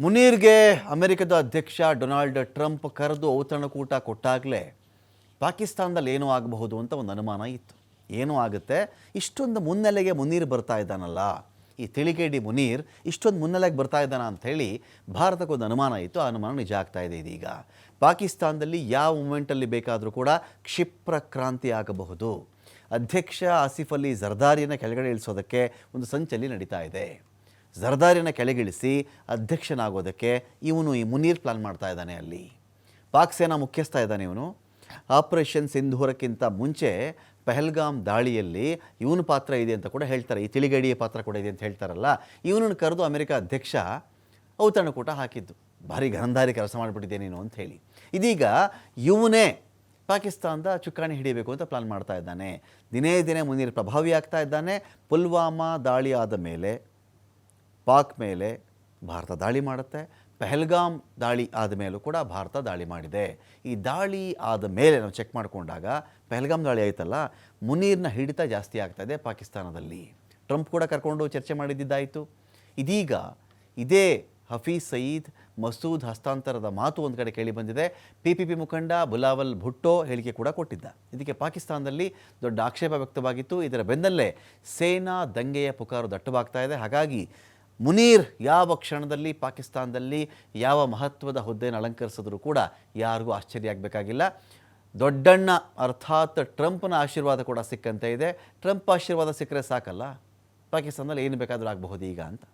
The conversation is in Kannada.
ಮುನೀರ್ಗೆ ಅಮೆರಿಕದ ಅಧ್ಯಕ್ಷ ಡೊನಾಲ್ಡ್ ಟ್ರಂಪ್ ಕರೆದು ಔತಣಕೂಟ ಕೊಟ್ಟಾಗಲೇ ಪಾಕಿಸ್ತಾನದಲ್ಲಿ ಏನೂ ಆಗಬಹುದು ಅಂತ ಒಂದು ಅನುಮಾನ ಇತ್ತು. ಏನೂ ಆಗುತ್ತೆ? ಇಷ್ಟೊಂದು ಮುನ್ನೆಲೆಗೆ ಮುನೀರ್ ಬರ್ತಾ ಇದ್ದಾನಲ್ಲ. ಈ ತಿಳಿಗೇಡಿ ಮುನೀರ್ ಇಷ್ಟೊಂದು ಮುನ್ನೆಲೆಗೆ ಬರ್ತಾ ಇದ್ದಾನ ಅಂಥೇಳಿ ಭಾರತಕ್ಕೊಂದು ಅನುಮಾನ ಇತ್ತು. ಆ ಅನುಮಾನ ನಿಜ ಆಗ್ತಾ ಇದೆ ಇದೀಗ. ಪಾಕಿಸ್ತಾನದಲ್ಲಿ ಯಾವ ಮೂಮೆಂಟಲ್ಲಿ ಬೇಕಾದರೂ ಕೂಡ ಕ್ಷಿಪ್ರ ಕ್ರಾಂತಿ ಆಗಬಹುದು. ಅಧ್ಯಕ್ಷ ಆಸಿಫ್ ಅಲಿ ಜರ್ದಾರಿಯನ್ನು ಕೆಳಗಡೆ ಇಳಿಸೋದಕ್ಕೆ ಒಂದು ಸಂಚಲ್ಲಿ ನಡೀತಾ ಇದೆ. ಜರ್ದಾರಿನ ಕೆಳಗಿಳಿಸಿ ಅಧ್ಯಕ್ಷನಾಗೋದಕ್ಕೆ ಇವನು ಈ ಮುನೀರ್ ಪ್ಲಾನ್ ಮಾಡ್ತಾ ಇದ್ದಾನೆ ಅಲ್ಲಿ. ಪಾಕ್ ಸೇನಾ ಮುಖ್ಯಸ್ಥ ಇದ್ದಾನೆ ಇವನು. ಆಪರೇಷನ್ ಸಿಂಧೂರಕ್ಕಿಂತ ಮುಂಚೆ ಪೆಹಲ್ಗಾಮ್ ದಾಳಿಯಲ್ಲಿ ಇವನ ಪಾತ್ರ ಇದೆ ಅಂತ ಕೂಡ ಹೇಳ್ತಾರೆ. ಈ ತಿಳಿಗಡಿಯ ಪಾತ್ರ ಕೂಡ ಇದೆ ಅಂತ ಹೇಳ್ತಾರಲ್ಲ. ಇವನನ್ನು ಕರೆದು ಅಮೆರಿಕ ಅಧ್ಯಕ್ಷ ಔತಣಕೂಟ ಹಾಕಿದ್ದು. ಭಾರಿ ಗಂಧಾರಿ ಕೆಲಸ ಮಾಡಿಬಿಟ್ಟಿದೆ ನೀನು ಅಂತ ಹೇಳಿ. ಇದೀಗ ಇವನೇ ಪಾಕಿಸ್ತಾನದ ಚುಕ್ಕಾಣಿ ಹಿಡಿಯಬೇಕು ಅಂತ ಪ್ಲಾನ್ ಮಾಡ್ತಾ ಇದ್ದಾನೆ. ದಿನೇ ದಿನೇ ಮುನೀರ್ ಪ್ರಭಾವಿ ಆಗ್ತಾ ಇದ್ದಾನೆ. ಪುಲ್ವಾಮಾ ದಾಳಿ ಆದ ಮೇಲೆ ಪಾಕ್ ಮೇಲೆ ಭಾರತ ದಾಳಿ ಮಾಡುತ್ತೆ. ಪೆಹಲ್ಗಾಮ್ ದಾಳಿ ಆದ ಮೇಲೂ ಕೂಡ ಭಾರತ ದಾಳಿ ಮಾಡಿದೆ. ಈ ದಾಳಿ ಆದ ಮೇಲೆ ನಾವು ಚೆಕ್ ಮಾಡಿಕೊಂಡಾಗ ಪೆಹಲ್ಗಾಮ್ ದಾಳಿ ಆಯಿತಲ್ಲ, ಮುನೀರ್ನ ಹಿಡಿತ ಜಾಸ್ತಿ ಆಗ್ತಾ ಇದೆ ಪಾಕಿಸ್ತಾನದಲ್ಲಿ. ಟ್ರಂಪ್ ಕೂಡ ಕರ್ಕೊಂಡು ಚರ್ಚೆ ಮಾಡಿದ್ದಿದ್ದಾಯಿತು. ಇದೀಗ ಇದೇ ಹಫೀಜ್ ಸಯೀದ್ ಮಸೂದ್ ಹಸ್ತಾಂತರದ ಮಾತು ಒಂದು ಕಡೆ ಕೇಳಿ ಬಂದಿದೆ. ಪಿ ಪಿ ಪಿ ಮುಖಂಡ ಬುಲಾವಲ್ ಭುಟ್ಟೋ ಹೇಳಿಕೆ ಕೂಡ ಕೊಟ್ಟಿದ್ದ. ಇದಕ್ಕೆ ಪಾಕಿಸ್ತಾನದಲ್ಲಿ ದೊಡ್ಡ ಆಕ್ಷೇಪ ವ್ಯಕ್ತವಾಗಿತ್ತು. ಇದರ ಬೆನ್ನಲ್ಲೇ ಸೇನಾ ದಂಗೆಯ ಪುಕಾರು ದಟ್ಟವಾಗ್ತಾ ಇದೆ. ಹಾಗಾಗಿ ಮುನೀರ್ ಯಾವ ಕ್ಷಣದಲ್ಲಿ ಪಾಕಿಸ್ತಾನದಲ್ಲಿ ಯಾವ ಮಹತ್ವದ ಹುದ್ದೆಯನ್ನು ಅಲಂಕರಿಸಿದ್ರು ಕೂಡ ಯಾರಿಗೂ ಆಶ್ಚರ್ಯ ಆಗಬೇಕಾಗಿಲ್ಲ. ದೊಡ್ಡಣ್ಣ ಅರ್ಥಾತ್ ಟ್ರಂಪ್ನ ಆಶೀರ್ವಾದ ಕೂಡ ಸಿಕ್ಕಂತೆ ಇದೆ. ಟ್ರಂಪ್ ಆಶೀರ್ವಾದ ಸಿಕ್ಕರೆ ಸಾಕಲ್ಲ. ಪಾಕಿಸ್ತಾನದಲ್ಲಿ ಏನು ಬೇಕಾದರೂ ಆಗಬಹುದು ಈಗ ಅಂತ.